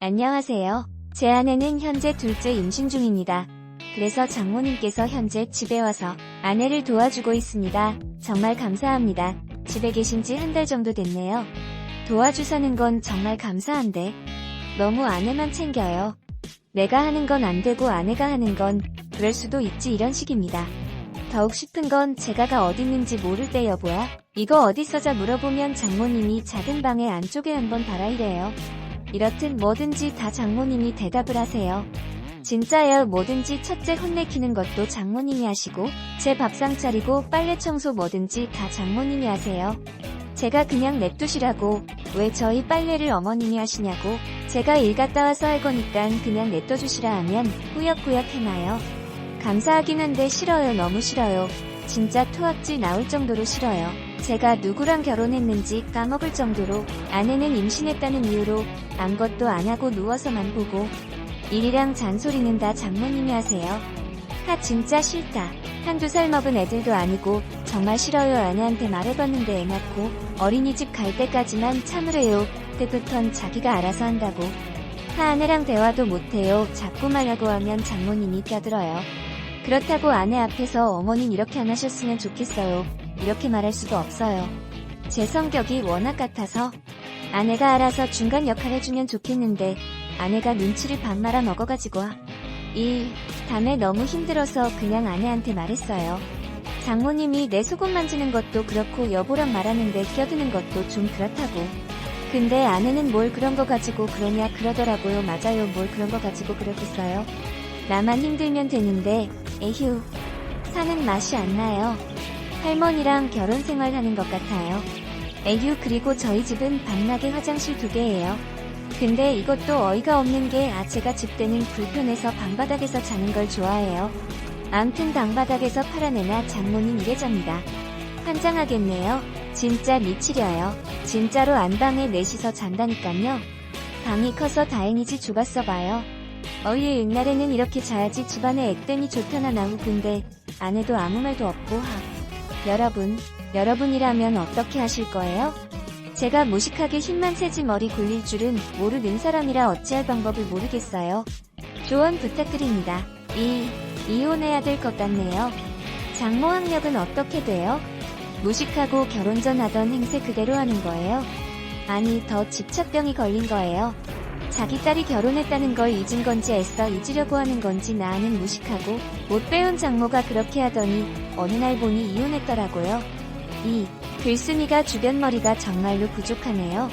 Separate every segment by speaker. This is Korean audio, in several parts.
Speaker 1: 안녕하세요. 제 아내는 현재 둘째 임신 중입니다. 그래서 장모님께서 현재 집에 와서 아내를 도와주고 있습니다. 정말 감사합니다. 집에 계신 지 한 달 정도 됐네요. 도와주사는 건 정말 감사한데 너무 아내만 챙겨요. 내가 하는 건 안 되고 아내가 하는 건 그럴 수도 있지 이런 식입니다. 더욱 싶은 건 제가가 어디 있는지 모를 때 여보야. 이거 어디 써자 물어보면 장모님이 작은 방에 안쪽에 한번 달아 이래요. 이렇듯 뭐든지 다 장모님이 대답을 하세요. 진짜예요. 뭐든지 첫째 혼내키는 것도 장모님이 하시고 제 밥상 차리고 빨래 청소 뭐든지 다 장모님이 하세요. 제가 그냥 냅두시라고 왜 저희 빨래를 어머님이 하시냐고 제가 일 갔다 와서 할 거니까 그냥 냅둬주시라 하면 꾸역꾸역 해놔요. 감사하긴 한데 싫어요. 너무 싫어요. 진짜 토악질 나올 정도로 싫어요. 제가 누구랑 결혼했는지 까먹을 정도로 아내는 임신했다는 이유로 아무것도 안 하고 누워서만 보고 일이랑 잔소리는 다 장모님이 하세요. 하 진짜 싫다. 한두 살 먹은 애들도 아니고 정말 싫어요 아내한테 말해봤는데 애 낳고 어린이집 갈 때까지만 참으래요. 그때부턴 자기가 알아서 한다고. 하 아내랑 대화도 못해요. 자꾸 말하고 하면 장모님이 껴들어요. 그렇다고 아내 앞에서 어머님 이렇게 안 하셨으면 좋겠어요. 이렇게 말할 수도 없어요. 제 성격이 워낙 같아서 아내가 알아서 중간 역할 해주면 좋겠는데 아내가 눈치를 반 말아 먹어가지고 이 밤에 너무 힘들어서 그냥 아내한테 말했어요. 장모님이 내 속옷 만지는 것도 그렇고 여보랑 말하는데 껴드는 것도 좀 그렇다고. 근데 아내는 뭘 그런 거 가지고 그러냐 그러더라고요. 맞아요. 뭘 그런 거 가지고 그러겠어요. 나만 힘들면 되는데 에휴 사는 맛이 안 나요. 할머니랑 결혼 생활하는 것 같아요. 에휴 그리고 저희 집은 방나게 화장실 두 개예요. 근데 이것도 어이가 없는 게 아제가 집때는 불편해서 방바닥에서 자는 걸 좋아해요. 암튼 방바닥에서 팔아내나 장모님 이래 잡니다. 환장하겠네요. 진짜 미치려요. 진짜로 안방에 넷이서 잔다니깐요. 방이 커서 다행이지 죽었어 봐요. 어이 옛날에는 이렇게 자야지 집안에 액땜이 좋다나 나고 근데 아내도 아무 말도 없고 하. 여러분, 여러분이라면 어떻게 하실 거예요? 제가 무식하게 힘만 세지 머리 굴릴 줄은 모르는 사람이라 어찌할 방법을 모르겠어요. 조언 부탁드립니다. 이, 이혼해야 될 것 같네요. 장모 학력은 어떻게 돼요? 무식하고 결혼 전 하던 행세 그대로 하는 거예요? 아니, 더 집착병이 걸린 거예요. 자기 딸이 결혼했다는 걸 잊은 건지 애써 잊으려고 하는 건지 나는 무식하고 못 배운 장모가 그렇게 하더니 어느 날 보니 이혼했더라고요. 이 글쓴이가 주변 머리가 정말로 부족하네요.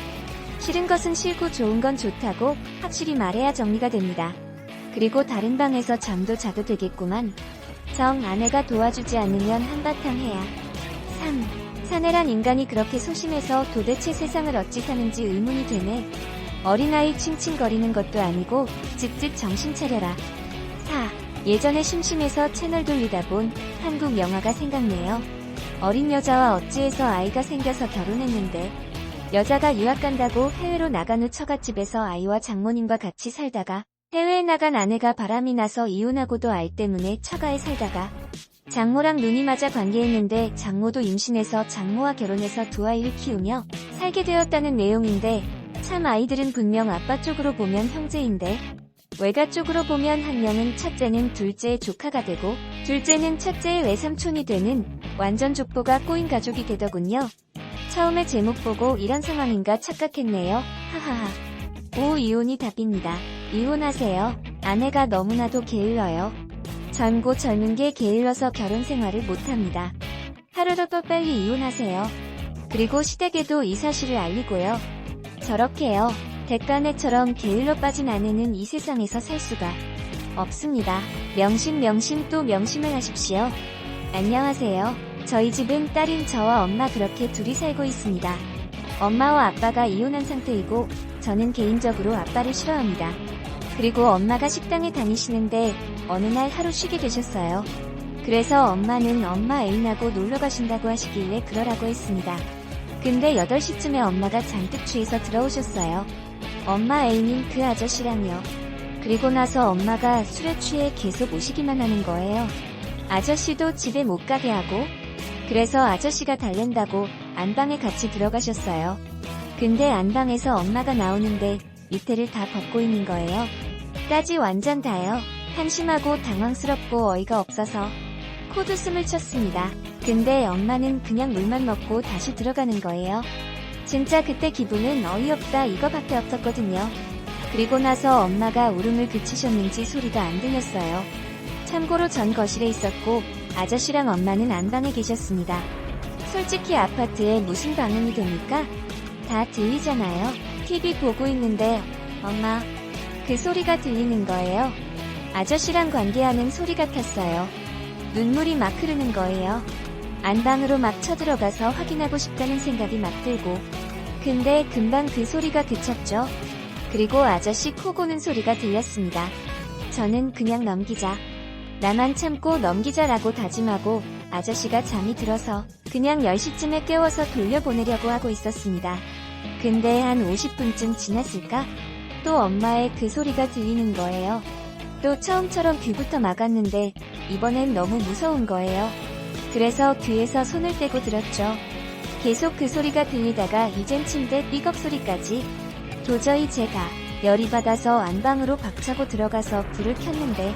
Speaker 1: 싫은 것은 싫고 좋은 건 좋다고 확실히 말해야 정리가 됩니다. 그리고 다른 방에서 잠도 자도 되겠구만. 정 아내가 도와주지 않으면 한바탕 해야. 3. 사내란 인간이 그렇게 소심해서 도대체 세상을 어찌 사는지 의문이 되네. 어린아이 칭칭거리는 것도 아니고 쯧쯧 정신 차려라. 4. 예전에 심심해서 채널 돌리다 본 한국 영화가 생각네요. 어린 여자와 어찌해서 아이가 생겨서 결혼했는데 여자가 유학 간다고 해외로 나간 후 처갓집에서 아이와 장모님과 같이 살다가 해외에 나간 아내가 바람이 나서 이혼하고도 알 때문에 처가에 살다가 장모랑 눈이 맞아 관계했는데 장모도 임신해서 장모와 결혼해서 두 아이를 키우며 살게 되었다는 내용인데 참 아이들은 분명 아빠 쪽으로 보면 형제인데 외가 쪽으로 보면 한 명은 첫째는 둘째의 조카가 되고 둘째는 첫째의 외삼촌이 되는 완전 족보가 꼬인 가족이 되더군요. 처음에 제목 보고 이런 상황인가 착각했네요. 하하하. 오 이혼이 답입니다. 이혼하세요. 아내가 너무나도 게을러요. 전고 젊은 게 게을러서 결혼 생활을 못합니다. 하루라도 빨리 이혼하세요. 그리고 시댁에도 이 사실을 알리고요. 저렇게요. 대가네처럼 게을러 빠진 아내는 이 세상에서 살 수가 없습니다. 명심 명심 또 명심을 하십시오. 안녕하세요. 저희 집은 딸인 저와 엄마 그렇게 둘이 살고 있습니다. 엄마와 아빠가 이혼한 상태이고 저는 개인적으로 아빠를 싫어합니다. 그리고 엄마가 식당에 다니시는데 어느 날 하루 쉬게 되셨어요. 그래서 엄마는 엄마 애인하고 놀러 가신다고 하시길래 그러라고 했습니다. 근데 8시쯤에 엄마가 잔뜩 취해서 들어오셨어요. 엄마 애인인 그 아저씨랑요. 그리고 나서 엄마가 술에 취해 계속 오시기만 하는 거예요. 아저씨도 집에 못 가게 하고 그래서 아저씨가 달랜다고 안방에 같이 들어가셨어요. 근데 안방에서 엄마가 나오는데 밑에를 다 벗고 있는 거예요. 까지 완전 다요. 한심하고 당황스럽고 어이가 없어서 코도 숨을 쳤습니다. 근데 엄마는 그냥 물만 먹고 다시 들어가는 거예요. 진짜 그때 기분은 어이없다 이거밖에 없었거든요. 그리고 나서 엄마가 울음을 그치셨는지 소리가 안 들렸어요. 참고로 전 거실에 있었고 아저씨랑 엄마는 안방에 계셨습니다. 솔직히 아파트에 무슨 방음이 됩니까? 다 들리잖아요. TV 보고 있는데 엄마 그 소리가 들리는 거예요. 아저씨랑 관계하는 소리 같았어요. 눈물이 막 흐르는 거예요. 안방으로 막 쳐들어가서 확인하고 싶다는 생각이 막 들고 근데 금방 그 소리가 그쳤죠. 그리고 아저씨 코 고는 소리가 들렸습니다. 저는 그냥 넘기자. 나만 참고 넘기자라고 다짐하고 아저씨가 잠이 들어서 그냥 10시쯤에 깨워서 돌려보내려고 하고 있었습니다. 근데 한 50분쯤 지났을까? 또 엄마의 그 소리가 들리는 거예요. 또 처음처럼 귀부터 막았는데 이번엔 너무 무서운 거예요. 그래서 귀에서 손을 떼고 들었죠. 계속 그 소리가 들리다가 이젠 침대 삐걱 소리까지 도저히 제가 열이 받아서 안방으로 박차고 들어가서 불을 켰는데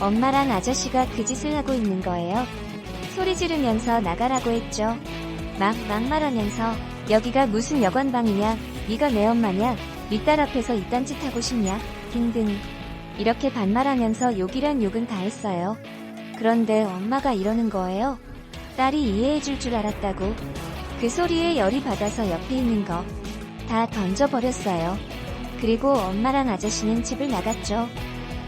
Speaker 1: 엄마랑 아저씨가 그 짓을 하고 있는 거예요. 소리 지르면서 나가라고 했죠. 막 막말하면서 여기가 무슨 여관방이냐 네가 내 엄마냐 윗딸 앞에서 이딴 짓 하고 싶냐 등등 이렇게 반말하면서 욕이란 욕은 다 했어요. 그런데 엄마가 이러는 거예요. 딸이 이해해 줄 줄 알았다고 그 소리에 열이 받아서 옆에 있는 거 다 던져버렸어요. 그리고 엄마랑 아저씨는 집을 나갔죠.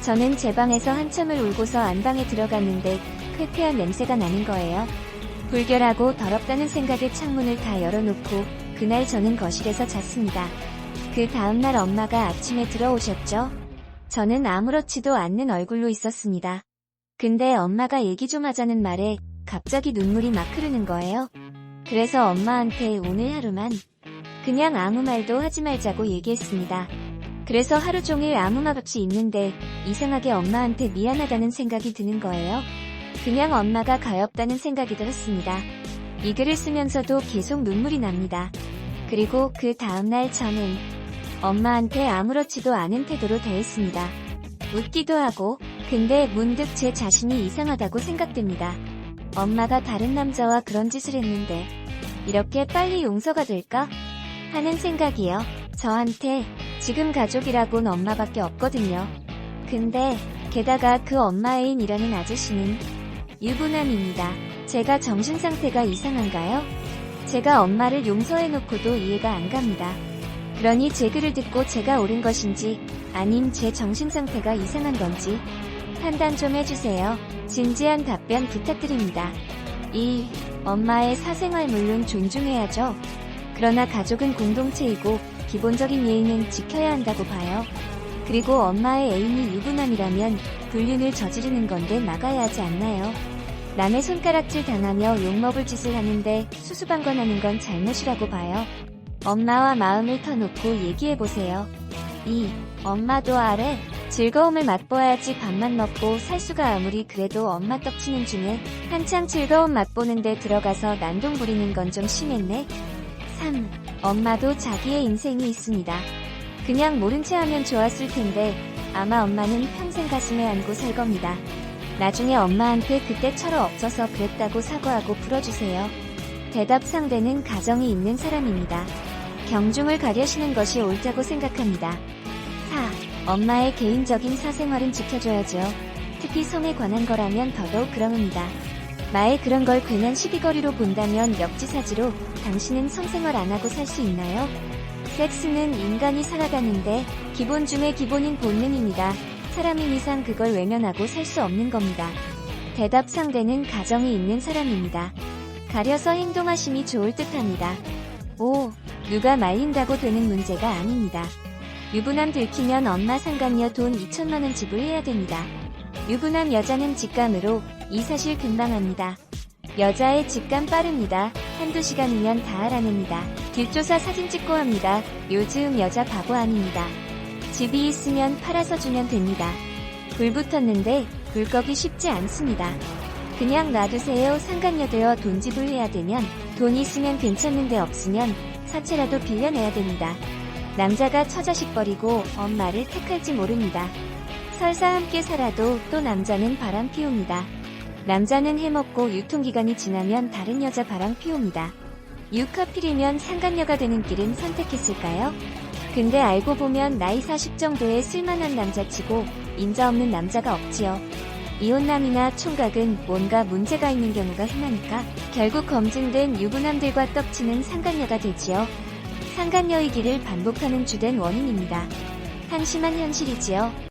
Speaker 1: 저는 제 방에서 한참을 울고서 안방에 들어갔는데 쾌쾌한 냄새가 나는 거예요. 불결하고 더럽다는 생각에 창문을 다 열어놓고 그날 저는 거실에서 잤습니다. 그 다음날 엄마가 아침에 들어오셨죠. 저는 아무렇지도 않는 얼굴로 있었습니다. 근데 엄마가 얘기 좀 하자는 말에 갑자기 눈물이 막 흐르는 거예요. 그래서 엄마한테 오늘 하루만 그냥 아무 말도 하지 말자고 얘기했습니다. 그래서 하루 종일 아무 말 없이 있는데 이상하게 엄마한테 미안하다는 생각이 드는 거예요. 그냥 엄마가 가엾다는 생각이 들었습니다. 이 글을 쓰면서도 계속 눈물이 납니다. 그리고 그 다음날 저는 엄마한테 아무렇지도 않은 태도로 대했습니다. 웃기도 하고, 근데 문득 제 자신이 이상하다고 생각됩니다. 엄마가 다른 남자와 그런 짓을 했는데, 이렇게 빨리 용서가 될까? 하는 생각이요. 저한테 지금 가족이라곤 엄마밖에 없거든요. 근데 게다가 그 엄마애인이라는 아저씨는 유부남입니다. 제가 정신 상태가 이상한가요? 제가 엄마를 용서해놓고도 이해가 안 갑니다. 그러니 제 글을 듣고 제가 옳은 것인지 아님 제 정신 상태가 이상한 건지 판단 좀 해주세요. 진지한 답변 부탁드립니다. 1. 엄마의 사생활 물론 존중해야죠. 그러나 가족은 공동체이고 기본적인 예의는 지켜야 한다고 봐요. 그리고 엄마의 애인이 유부남이라면 불륜을 저지르는 건데 막아야 하지 않나요? 남의 손가락질 당하며 욕먹을 짓을 하는데 수수방관하는 건 잘못이라고 봐요. 엄마와 마음을 터놓고 얘기해보세요. 2. 엄마도 아래 즐거움을 맛보아야지 밥만 먹고 살 수가 아무리 그래도 엄마 떡치는 중에 한창 즐거움 맛보는데 들어가서 난동 부리는 건 좀 심했네. 3. 엄마도 자기의 인생이 있습니다. 그냥 모른 채 하면 좋았을 텐데 아마 엄마는 평생 가슴에 안고 살 겁니다. 나중에 엄마한테 그때 철어 없어서 그랬다고 사과하고 풀어주세요. 대답 상대는 가정이 있는 사람입니다. 경중을 가려시는 것이 옳다고 생각합니다. 4. 엄마의 개인적인 사생활은 지켜줘야죠. 특히 성에 관한 거라면 더더욱 그러합니다. 마에 그런 걸 괜한 시비거리로 본다면 역지사지로 당신은 성생활 안 하고 살 수 있나요? 섹스는 인간이 살아가는데 기본 중의 기본인 본능입니다. 사람인 이상 그걸 외면하고 살 수 없는 겁니다. 대답 상대는 가정이 있는 사람입니다. 가려서 행동하심이 좋을 듯 합니다. 5. 누가 말린다고 되는 문제가 아닙니다. 유부남 들키면 엄마 상간녀 돈 2천만원 지불해야 됩니다. 유부남 여자는 직감으로 이 사실 금방 합니다. 여자의 직감 빠릅니다. 한두 시간이면 다 알아냅니다. 뒷조사 사진 찍고 합니다. 요즘 여자 바보 아닙니다. 집이 있으면 팔아서 주면 됩니다. 불 붙었는데 불 꺼기 쉽지 않습니다. 그냥 놔두세요. 상간녀 되어 돈 지불해야 되면 돈 있으면 괜찮은데 없으면 사채라도 빌려내야 됩니다. 남자가 처자식 버리고 엄마를 택할지 모릅니다. 설사 함께 살아도 또 남자는 바람 피웁니다. 남자는 해먹고 유통기간이 지나면 다른 여자 바람 피웁니다. 유카필이면 상간녀가 되는 길은 선택했을까요? 근데 알고 보면 나이 40 정도의 쓸만한 남자치고 인자 없는 남자가 없지요. 이혼남이나 총각은 뭔가 문제가 있는 경우가 흔하니까 결국 검증된 유부남들과 떡치는 상간녀가 되지요. 상간녀이기를 반복하는 주된 원인입니다. 한심한 현실이지요.